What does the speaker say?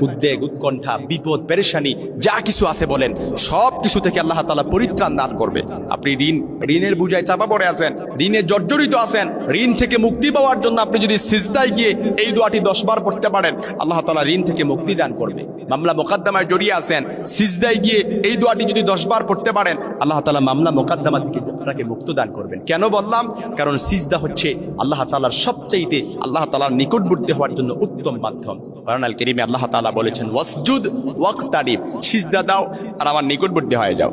উদ্বেগ, উৎকণ্ঠা, বিপদ, পেরেশানি, যা কিছু আছে বলেন, সব কিছু থেকে আল্লাহ তালা পরিত্রাণ দান করবে। আপনি ঋণ, ঋণের বুঝায় চাপা পড়ে আছেন, ঋণে জর্জরিত আছেন, ঋণ থেকে মুক্তি পাওয়ার জন্য আপনি যদি সিজদায় গিয়ে এই দোয়াটি দশবার পড়তে পারেন, আল্লাহ তালা ঋণ থেকে মুক্তি দান করবে। মামলা মোকদ্দমায় জড়িয়ে আছেন। সিজদায় গিয়ে এই দোয়াটি যদি দশবার পড়তে পারেন, আল্লাহ তালা মামলা মোকদ্দমা থেকে আপনাকে মুক্ত দান করবেন। কেন বললাম? কারণ সিজদা হচ্ছে আল্লাহ তালার সবচাইতে আল্লাহ তালার নিকটবর্তী হওয়ার জন্য উত্তম মাধ্যম। কারণ কেরিমে আল্লাহ তালা বলেছেন, ওয়াসজুদ ওয়াক্তারিফ সিজদা দাও আর আমার নিকটবর্তী হয়ে যাও।